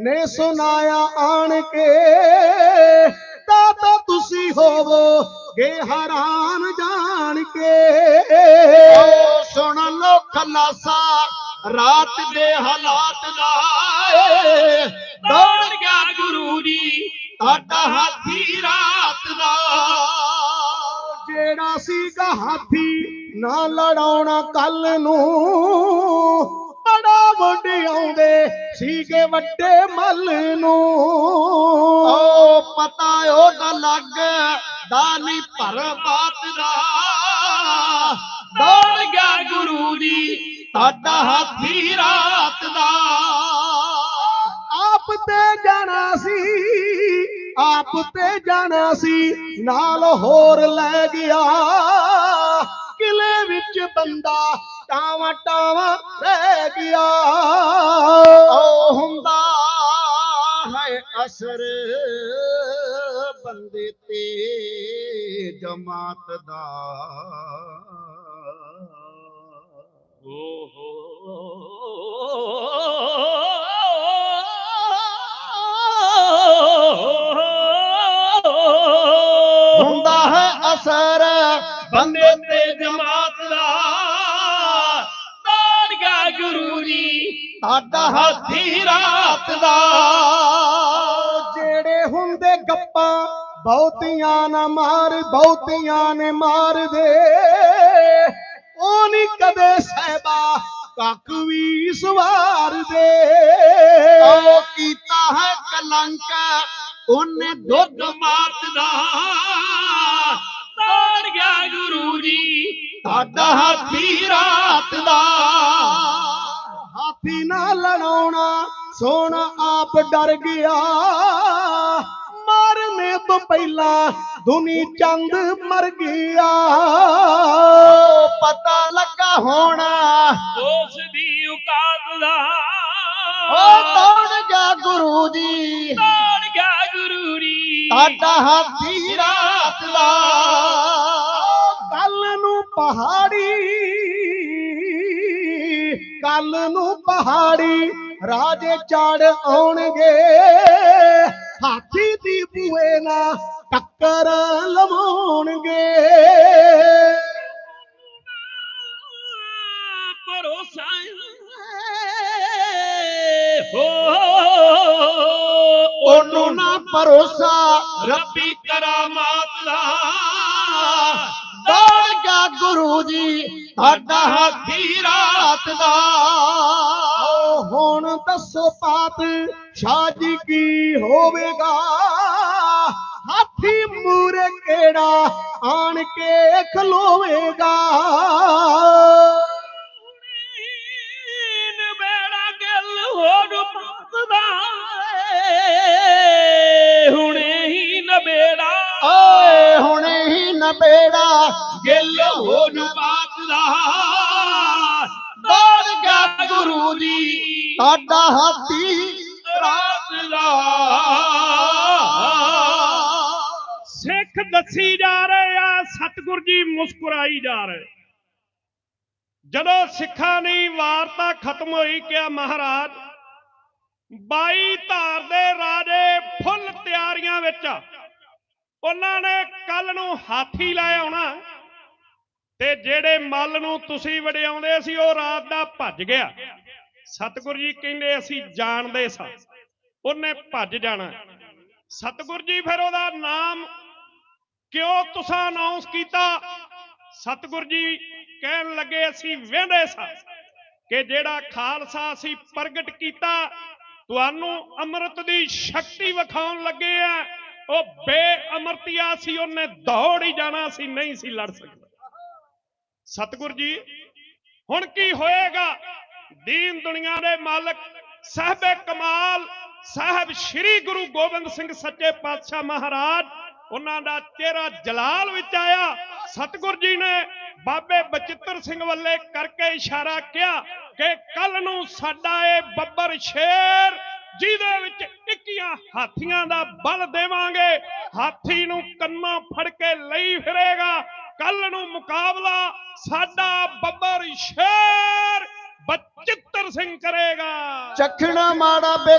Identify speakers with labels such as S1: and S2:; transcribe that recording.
S1: ਨੇ ਸੁਨਾਇਆ ਆਣ ਕੇ। ਤਾਂ ਤਾਂ ਤੁਸੀਂ ਹੋਵੋਗੇ ਹੈਰਾਨ ਜਾਣ ਕੇ।
S2: ਸੁਣ ਲੋ ਖਲਾਸਾ ਰਾਤ ਦੇ ਹਾਲਾਤ ਦਾ। ਦੌੜ ਗਿਆ ਗੁਰੂ ਜੀ ਤੁਹਾਡਾ ਹਾਥੀ ਰਾਤ ਦਾ।
S1: ਜਿਹੜਾ ਸੀਗਾ ਹਾਥੀ ਨਾ ਲੜਾਉਣਾ ਕੱਲ ਨੂੰ। ਬੜਾ ਵਡਿਆਉਂਦੇ ਸੀਗੇ ਵੱਡੇ ਮੱਲ ਨੂੰ।
S2: ਓ ਪਤਾ ਉਹਦਾ ਲੱਗ ਦਾ ਨਹੀਂ ਭਰ ਬਾਤ ਦਾ। ਦੌੜ ਗਿਆ ਗੁਰੂ ਜੀ ਤੁਹਾਡਾ ਹਾਥੀ ਰਾਤ ਦਾ।
S1: ਆਪ ਤੇ ਜਾਣਾ ਸੀ ਆਪ ਤੇ ਜਾਣਾ ਸੀ ਨਾਲ ਹੋਰ ਲੈ ਗਿਆ। ਕਿਲੇ ਵਿੱਚ ਬੰਦਾ ਟਾਵਾ ਟਾਵਾ ਰਹਿ ਗਿਆ।
S2: ਓ ਹੁੰਦਾ ਹੈ ਅਸਰ ਬੰਦੇ ਤੇ ਜਮਾਤ ਦਾ। ਹੁੰਦਾ ਹੈ ਅਸਰ ਬੰਦੇ ਤੇ ਜਮਾਤ ਤੁਹਾਡਾ ਹਾਥੀ ਰਾਤ ਦਾ।
S1: ਜਿਹੜੇ ਹੁੰਦੇ ਗੱਪਾਂ ਬਹੁਤੀਆਂ ਨਾ ਮਾਰ ਬਹੁਤੀਆਂ ਨੇ ਮਾਰਦੇ ਉਹ ਨਹੀਂ ਕਦੇ ਸਹਿਬਾ ਕੱਖ ਵੀ ਸਵਾਰਦੇ
S2: ਉਹ ਕੀਤਾ ਹੈ ਕਲੰਕ ਉਹਨੇ ਦੁੱਧ ਮਾਤ ਦਾ ਦੌੜ ਗਿਆ ਗੁਰੂ ਜੀ। ਤੁਹਾਡਾ ਹਾਥੀ ਰਾਤ ਦਾ।
S1: ਹਾਥੀ ਨਾਲ ਲੜਾਉਣਾ ਸੋਹਣਾ ਆਪ ਡਰ ਗਿਆ। ਮਾਰਨੇ ਤੋਂ ਪਹਿਲਾਂ ਦੁਨੀ ਚੰਦ ਮਰ ਗਿਆ।
S2: ਪਤਾ ਲੱਗਾ ਹੋਣਾ
S3: ਉਸ ਦੀ ਔਕਾਤ ਦਾ
S2: ਉਹ ਦੌੜ ਗਿਆ ਗੁਰੂ ਜੀ?
S3: ਦੌੜ ਗਿਆ ਗੁਰੂ ਜੀ?
S2: ਤੁਹਾਡਾ ਹਾਥੀ ਰਾਤ ਦਾ।
S1: ਕੱਲ ਨੂੰ ਪਹਾੜੀ ਕੱਲ ਨੂੰ ਪਹਾੜੀ ਰਾਜੇ ਚੜ ਆਉਣਗੇ। ਹਾਥੀ ਦੀ ਬੂਏ ਨਾਲ ਟੱਕਰ ਲਵਾਉਣਗੇ।
S3: ਭਰੋਸਾ ਹੋ।
S2: ਉਹਨੂੰ ਨਾ ਭਰੋਸਾ ਰੱਬੀ ਕਰਾਮਾਤ ਦਾ। ਦੌੜ ਗਿਆ ਗੁਰੂ ਜੀ ਤੁਹਾਡਾ ਹਾਥੀ ਰਾਤ ਦਾ।
S1: ਦੱਸੋ ਪਾਤ ਸ਼ਾਹ ਜੀ ਕੀ ਹੋਵੇਗਾ? ਹਾਥੀ ਮੂਰੇ ਕਿਹੜਾ ਆਣ ਕੇ ਖਲੋਵੇਗਾ?
S3: ਨਵੇੜਾ ਗੱਲ ਪੱਤਦਾ ਹੁਣੇ ਹੀ
S2: ਓਏ ਹੁਣੇ ਹੀ ਨਬੇੜਾ ਗਿੱਲ ਹੋ ਨੂੰ ਬਾਤ ਦਾ ਦੌੜ ਗਿਆ ਗੁਰੂ ਜੀ ਤੁਹਾਡਾ ਹਾਥੀ ਰਾਤ ਦਾ
S3: ਸਿੱਖ ਦੱਸੀ ਜਾ ਰਹੇ ਆ, ਸਤਿਗੁਰ ਜੀ ਮੁਸਕਰਾਈ ਜਾ ਰਹੇ। ਜਦੋਂ ਸਿੱਖਾਂ ਦੀ ਵਾਰਤਾ ਖਤਮ ਹੋਈ ਕਿਹਾ ਮਹਾਰਾਜ, ਬਾਈ ਧਾਰ ਦੇ ਰਾਜੇ ਫੁੱਲ ਤਿਆਰੀਆਂ ਵਿੱਚ, ਉਹਨਾਂ ਨੇ ਕੱਲ ਨੂੰ ਹਾਥੀ ਲੈ ਆਉਣਾ। ਤੇ ਜਿਹੜੇ ਮੱਲ ਨੂੰ ਤੁਸੀਂ ਵਡਿਆਉਂਦੇ ਸੀ, ਉਹ ਰਾਤ ਦਾ ਭੱਜ ਗਿਆ। ਸਤਿਗੁਰ ਜੀ ਕਹਿੰਦੇ ਅਸੀਂ ਜਾਣਦੇ ਸਾਂ। ਉਹਨੇ ਭੱਜ ਜਾਣਾ। ਸਤਿਗੁਰ ਜੀ ਫਿਰ ਉਹਦਾ ਨਾਮ ਕਿਉਂ ਤੁਸੀਂ ਅਨਾਉਂਸ ਕੀਤਾ? ਸਤਿਗੁਰ ਜੀ ਕਹਿਣ ਲੱਗੇ, ਅਸੀਂ ਵੇਂਦੇ ਸਾਂ ਕਿ ਜਿਹੜਾ ਖਾਲਸਾ ਅਸੀਂ ਪ੍ਰਗਟ ਕੀਤਾ, ਤੁਹਾਨੂੰ ਅੰਮ੍ਰਿਤ ਦੀ ਸ਼ਕਤੀ ਵਿਖਾਉਣ ਲੱਗੇ ਆ। ਉਹ ਬੇਅਮਰਤੀਆ ਸੀ, ਉਹਨੇ ਦੌੜ ਹੀ ਜਾਣਾ ਸੀ, ਨਹੀਂ ਸੀ ਲੜ ਸਕਦਾ। ਸਤਿਗੁਰ ਜੀ, ਹੁਣ ਕੀ ਹੋਏਗਾ? ਦੀਨ ਦੁਨੀਆ ਦੇ ਮਾਲਕ, ਸਾਹਿਬੇ ਕਮਾਲ, ਸਾਹਿਬ ਸ੍ਰੀ ਗੁਰੂ ਗੋਬਿੰਦ ਸਿੰਘ ਸੱਚੇ ਪਾਤਸ਼ਾਹ ਮਹਾਰਾਜ, ਉਹਨਾਂ ਦਾ ਚਿਹਰਾ ਜਲਾਲ ਵਿੱਚ ਆਇਆ। ਸਤਿਗੁਰ ਜੀ ਨੇ ਬਾਬੇ ਬਚਿੱਤਰ ਸਿੰਘ ਵੱਲੇ ਕਰਕੇ ਇਸ਼ਾਰਾ ਕਿਹਾ ਕਿ ਕੱਲ ਨੂੰ ਸਾਡਾ ਇਹ ਬੱਬਰ ਸ਼ੇਰ ਜਿਹਦੇ ਵਿੱਚ ਇੱਕੀਆਂ ਹਾਥੀਆਂ ਦਾ ਬਲ ਦੇਵਾਂਗੇ, ਹਾਥੀ ਨੂੰ ਕੰਨਾਂ ਫੜ ਕੇ ਲਈ ਫਿਰੇਗਾ। ਕੱਲ ਨੂੰ ਮੁਕਾਬਲਾ ਸਾਡਾ ਬੱਬਰ ਸ਼ੇਰ ਬਚਿੱਤਰ ਸਿੰਘ ਕਰੇਗਾ।
S2: ਚੱਖਣਾ ਮਾੜਾ ਬੇ